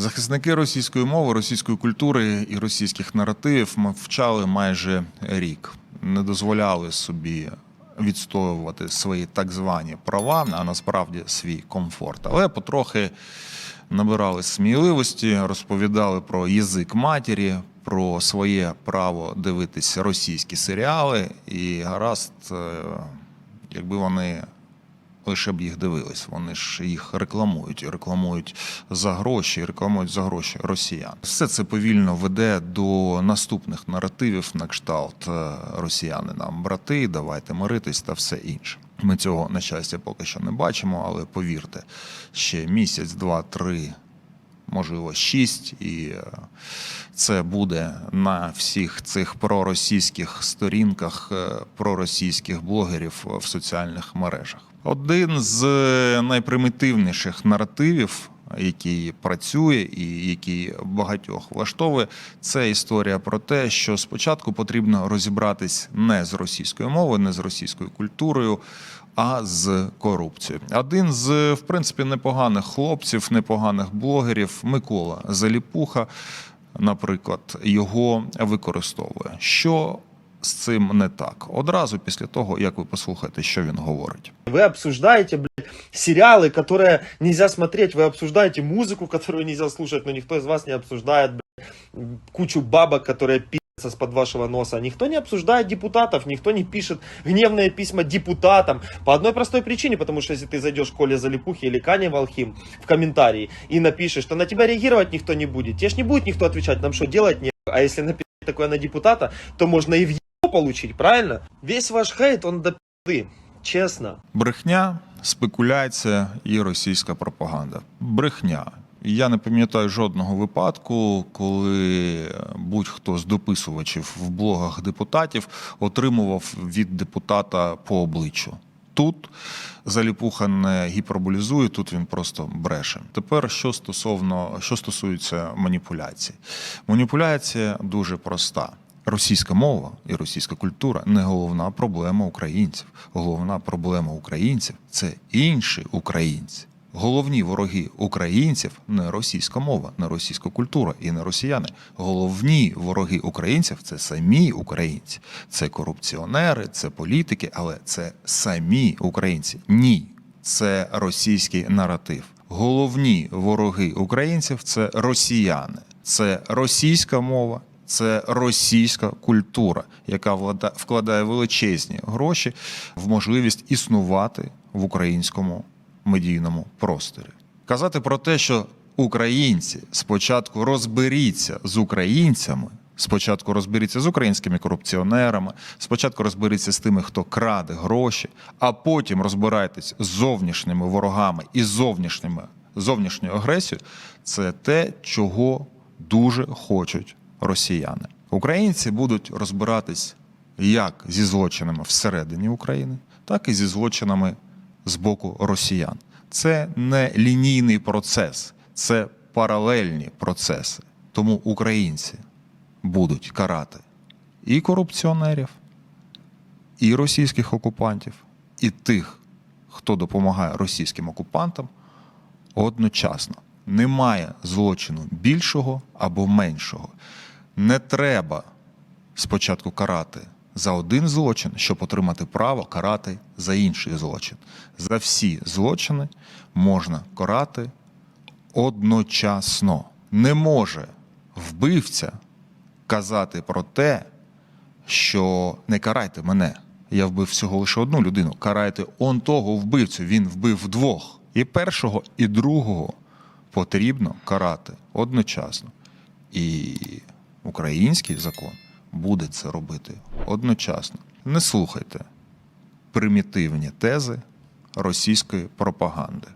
Захисники російської мови, російської культури і російських наративів мовчали майже рік, не дозволяли собі відстоювати свої так звані права, а насправді свій комфорт. Але потрохи набирали сміливості, розповідали про язик матері, про своє право дивитись російські серіали. І гаразд, е, якби вони лише б їх дивились. Вони ж їх рекламують рекламують за гроші, рекламують за гроші росіян. Все це повільно веде до наступних наративів на кшталт е, росіяни нам брати, давайте миритись та все інше. Ми цього на щастя поки що не бачимо, але повірте, ще місяць, два, три. Можливо, шість, і е, це буде на всіх цих проросійських сторінках е, проросійських блогерів в соціальних мережах. Один з найпримітивніших наративів, який працює і який багатьох влаштовує, це історія про те, що спочатку потрібно розібратись не з російською мовою, не з російською культурою, а з корупцією. Один з, в принципі, непоганих хлопців, непоганих блогерів, Микола Заліпуха, наприклад, його використовує. Що з цим не так? Одразу після того, як ви послухаєте, що він говорить. Вы обсуждаете, блядь, сериалы, которые нельзя смотреть, вы обсуждаете музыку, которую нельзя слушать, но никто из вас не обсуждает, блядь, кучу бабок, которые пи***ся с-под вашего носа. Никто не обсуждает депутатов, никто не пишет гневные письма депутатам. По одной простой причине, потому что если ты зайдешь к Коле Залипухе или Кане Волхим в комментарии и напишешь, то на тебя реагировать никто не будет. Тебе ж не будет никто отвечать, нам что делать не А если написать такое на депутата, то можно и в ебо получить, правильно? Весь ваш хейт, он до пизды, честно. Брехня, спекуляція і російська пропаганда. Брехня. Я не пам'ятаю жодного випадку, коли будь-хто з дописувачів в блогах депутатів отримував від депутата по обличчю. Тут заліпуха не гіперболізує, тут він просто бреше. Тепер що стосовно що стосується маніпуляцій, маніпуляція дуже проста. Російська мова і російська культура не головна проблема українців. Головна проблема українців це інші українці. Головні вороги українців не російська мова, не російська культура і не росіяни. Головні вороги українців це самі українці, це корупціонери, це політики, але це самі українці. Ні, це російський наратив. Головні вороги українців це росіяни, це російська мова, це російська культура, яка вкладає величезні гроші в можливість існувати в українському медійному просторі. Казати про те, що українці спочатку розберіться з українцями. Спочатку розберіться з українськими корупціонерами, спочатку розберіться з тими, хто краде гроші, а потім розбирайтесь з зовнішніми ворогами і зовнішніми зовнішньою агресією. Це те, чого дуже хочуть росіяни. Українці будуть розбиратись як зі злочинами всередині України, так і зі злочинами з боку росіян. Це не лінійний процес, це паралельні процеси. Тому українці будуть карати і корупціонерів, і російських окупантів, і тих, хто допомагає російським окупантам одночасно. Немає злочину більшого або меншого. Не треба спочатку карати за один злочин, щоб отримати право карати за інший злочин. За всі злочини можна карати одночасно. Не може вбивця казати про те, що не карайте мене. Я вбив всього лише одну людину. Карайте он того вбивцю. Він вбив двох. І першого, і другого потрібно карати одночасно. І український закон буде це робити одночасно. Не слухайте примітивні тези російської пропаганди.